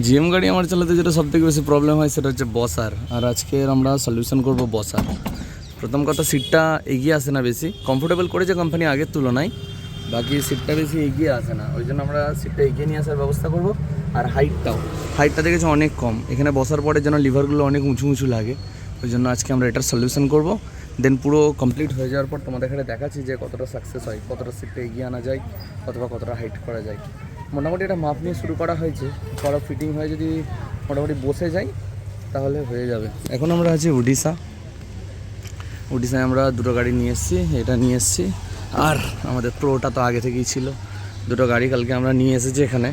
GM গাড়ি আমার চালাতে যেটা সব থেকে বেশি প্রবলেম হয় সেটা হচ্ছে বসার। আর আজকে আমরা সলিউশন করব বসার। প্রথম কথা সিটটা এগিয়ে আসে না বেশি। কমফোর্টেবল করেছে কোম্পানি আগের তুলনায়। বাকি সিটটা বেশি এগিয়ে আসে না। ওই জন্য আমরা সিটটা এগিয়ে নিয়ে আসার ব্যবস্থা করব। আর হাইটটাও হাইটটা দেখেছি অনেক কম। এখানে বসার পরে যেন লিভারগুলো অনেক উঁচু উঁচু লাগে। ওই জন্য আজকে আমরা এটার সলিউশন করব। দেন পুরো কমপ্লিট হয়ে যাওয়ার পর তোমাদের এখানে দেখাচ্ছি যে কতটা সাকসেস হয়, কতটা সিটটা এগিয়ে আনা যায়, অথবা কতটা হাইট করা যায়। মোটামুটি এটা মাপ নিয়ে শুরু করা হয়েছে। পরে ফিটিং হয়ে যদি মোটামুটি বসে যাই, তাহলে হয়ে যাবে। এখন আমরা আছি উড়িষ্যা। উড়িষ্যায় আমরা দুটো গাড়ি নিয়ে এসেছি, এটা নিয়ে এসেছি। আর আমাদের প্রোটা তো আগে থেকেই ছিল। দুটো গাড়ি কালকে আমরা নিয়ে এসেছি এখানে।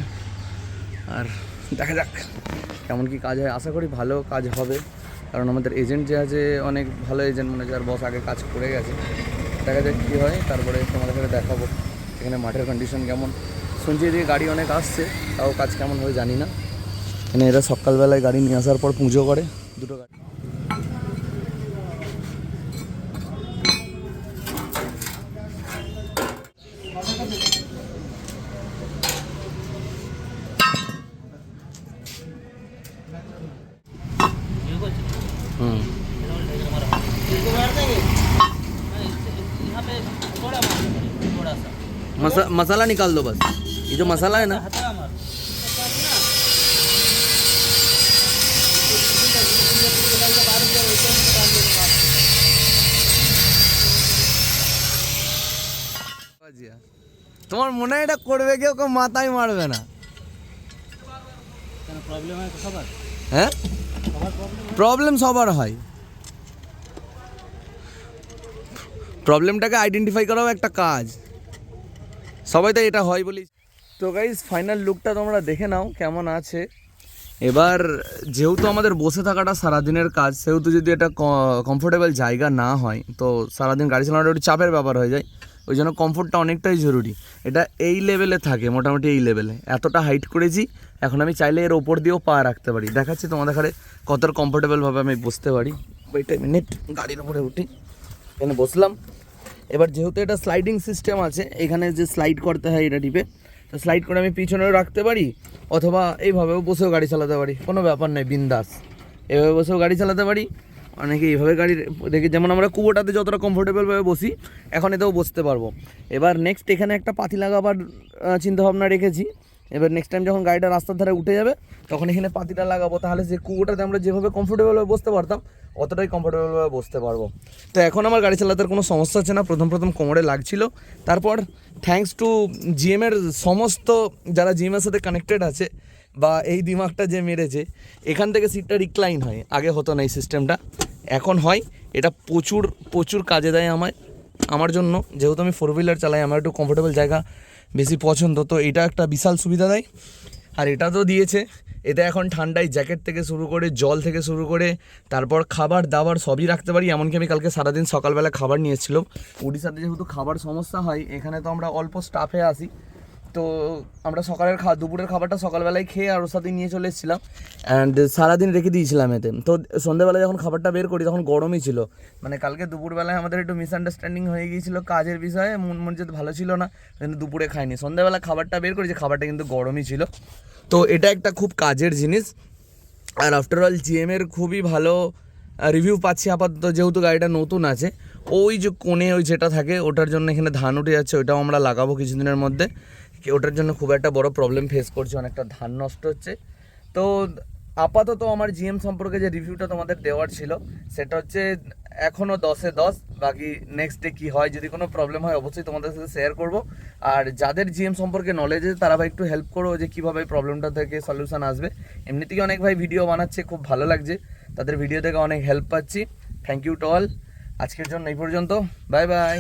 আর দেখা যাক কেমন কি কাজ হয়। আশা করি ভালো কাজ হবে। কারণ আমাদের এজেন্ট যে আছে, অনেক ভালো এজেন্ট মনে আর বস আগে কাজ করে গেছে। দেখা যাক কী হয়, তারপরে তোমাদের কাছে দেখাবো। এখানে মাঠের কন্ডিশন কেমন? শুনছি এদিকে গাড়ি অনেক আসছে তাও কাজ কেমন হয় জানি না এখানে এরা সকালবেলায় গাড়ি নিয়ে আসার পর পুজো করে দুটো গাড়ি হুম मसा मसाला निकाल दो बस ये जो मसाला है ना তোমার মনে হয় এটা করবে কেউ কেউ মাথায় মারবে না হ্যাঁ প্রবলেম সবার হয় প্রবলেমটাকে আইডেন্টিফাই করাও একটা কাজ সবাই তো এটা হয় বলি তো গাইজ ফাইনাল লুকটা তোমরা দেখে নাও, কেমন আছে। এবার, যেহেতু আমাদের বসে থাকাটা সারাদিনের কাজ, সেহেতু যদি এটা কমফোর্টেবল জায়গা না হয়, তো সারাদিন গাড়ি চালানোটা একটু চাপের ব্যাপার হয়ে যায়। ওই জন্য কমফোর্টটা অনেকটাই জরুরি। এটা এই লেভেলে থাকে, মোটামুটি এই লেভেলে এতটা হাইট করেছি, এখন আমি চাইলে এর ওপর দিয়েও পা রাখতে পারি। দেখাচ্ছি তোমাদের ঘরে কতটা কমফোর্টেবলভাবে আমি বসতে পারি। ওইটা মিনিট গাড়ির উপরে উঠি। এখানে বসলাম। এবার যেহেতু এটা স্লাইডিং সিস্টেম আছে, এখানে যে স্লাইড করতে হয় এটা টিপে স্লাইড করে আমি পিছনেও রাখতে পারি, অথবা এইভাবেও বসেও গাড়ি চালাতে পারি। কোনো ব্যাপার নেই বিন্দাস। এভাবে বসেও গাড়ি চালাতে পারি। অনেকে এইভাবে গাড়ি দেখি, যেমন আমরা কুবোটাতে যতটা কমফোর্টেবলভাবে বসি, এখন এতেও বসতে পারব। এবার নেক্সট এখানে একটা পাতি লাগাবার চিন্তাভাবনা রেখেছি। এবার নেক্সট টাইম যখন গাড়িটা রাস্তার ধারে উঠে যাবে, তখন এখানে পাতিটা লাগাবো। তাহলে যে কুয়োটাতে আমরা যেভাবে কমফোর্টেবলভাবে বসতে পারতাম, অতটাই কমফোর্টেবলভাবে বসতে পারব। তো এখন আমার গাড়ি চালাতে কোনো সমস্যা হচ্ছে না। প্রথম প্রথম কোমরে লাগছিল। তারপর থ্যাঙ্কস টু জিএমের সমস্ত যারা জিএমের সাথে কানেক্টেড আছে বা এই দিমাগটা যে মেরেছে, এখান থেকে সিটটা রিক্লাইন হয়। আগে হতো না এই সিস্টেমটা এখন হয়। এটা প্রচুর প্রচুর কাজে দেয় আমায়। আমার জন্য। যেহেতু আমি ফোর হুইলার চালাই, আমার একটু কমফোর্টেবল জায়গা বেশি পছন্দ। তো এটা একটা বিশাল সুবিধা দেয় আর এটা তো দিয়েছে। এতে এখন ঠান্ডায় জ্যাকেট থেকে শুরু করে, জল থেকে শুরু করে, তারপর খাবার দাবার সবই রাখতে পারি। এমনকি আমি কালকে সারাদিন সকালবেলা খাবার নিয়েছিলাম উড়িষ্যাতে যেহেতু খাবার সমস্যা হয়, এখানে তো আমরা অল্প স্টাফে আসি তো আমরা সকালের খা, দুপুরের খাবারটা সকালবেলায় খেয়ে আর ওর সাথে নিয়ে চলে এসেছিলাম। অ্যান্ড সারাদিন রেখে দিয়েছিলাম এতে। তো সন্ধ্যেবেলা যখন খাবারটা বের করি, তখন গরমই ছিল। মানে কালকে দুপুরবেলায় আমাদের একটু মিসআন্ডারস্ট্যান্ডিং হয়ে গিয়েছিল কাজের বিষয়ে। মন মন যেতে ভালো ছিল না, কিন্তু দুপুরে খাইনি। সন্ধ্যাবেলা খাবারটা বের করি যে খাবারটা কিন্তু গরমই ছিল। তো এটা একটা খুব কাজের জিনিস। আর আফটার অল জিএমের খুবই ভালো রিভিউ পাচ্ছি আপাতত, যেহেতু গাড়িটা নতুন আছে। ওই যে কোণে ওই যেটা থাকে, ওটার জন্য এখানে ধান উঠে যাচ্ছে ওটাও আমরা লাগাবো কিছুদিনের মধ্যে। ওটার জন্য খুব একটা বড় প্রবলেম ফেস করছি, অনেকটা ধান নষ্ট হচ্ছে। তো আপাতত আমার জিএম সম্পর্কে যে রিভিউটা তোমাদের দেওয়ার ছিল, সেটা হচ্ছে এখনও দশে দশ, বাকি নেক্সট ডে কী হয়, যদি কোনো প্রবলেম হয়, অবশ্যই তোমাদের সাথে শেয়ার করব। আর যাদের জিএম সম্পর্কে নলেজ আছে, তারা ভাই একটু হেল্প করো যে কীভাবে প্রবলেমটা থেকে সলিউশন আসবে। এমনি এমনিতেই অনেক ভাই ভিডিও বানাচ্ছে, খুব ভালো লাগছে। তাদের ভিডিও থেকে অনেক হেল্প পাচ্ছি। থ্যাংক ইউ টু অল আজকের জন্য এই পর্যন্ত। Bye bye